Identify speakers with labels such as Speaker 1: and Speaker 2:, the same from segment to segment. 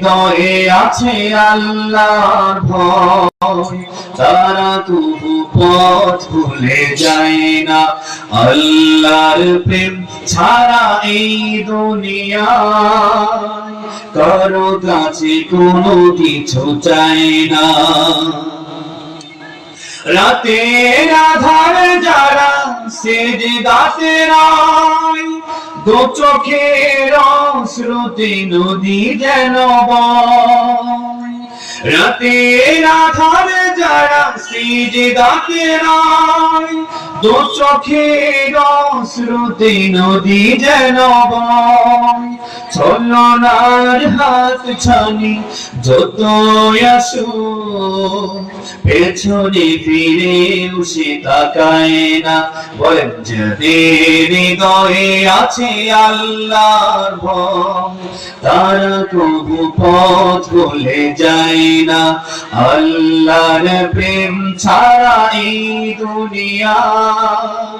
Speaker 1: হৃদয়ে আছে আল্লাহর ভয়। তারা তবু পথ ভুলে যায় না। আল্লাহর প্রেম ছাড়া এই দুনিয়ায় কারও কাছে কোনো কিছু চাই না। রাতের আধার যারা সেজদাতে রায় দু চোখের শ্রুতি নদী যেন রাতে রাধার যারা সিজে সেজদাতে রায়, দু চোখের শ্রুতি নদী যেন বয়। ছলনার হাত ছানি যত আসু, পেছনে ফিরে সে তাকায় না। বলেন, যাদের আছে আল্লাহর ভয়, তারা কবু পথ ভুলে যায় না। আল্লাহর প্রেম ছাড়া এই দুনিয়ায়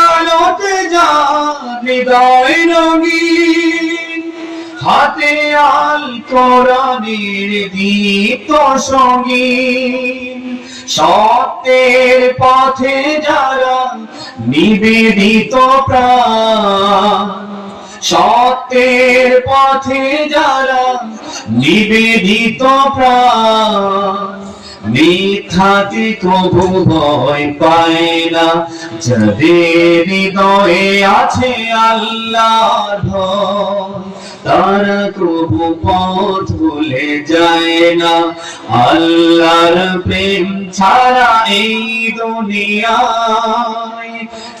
Speaker 1: হৃদয় রঙিন, হাতে আল কোরআনের দীপ্ত সঙ্গীন। সত্যের পথে যারা নিবেদিত প্রাণ, সত্যের পথে যারা নিবেদিত প্রাণ মিথ্যাতে কবু ভয় পায় না। যাদের হৃদয়ে আছে আল্লাহর ভয়, তারা কবু পথ ভুলে যায় না। আল্লাহর প্রেম ছাড়া এই দুনিয়ায়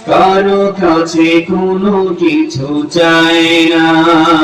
Speaker 1: কারও কাছে কোনো কিছু চায় না।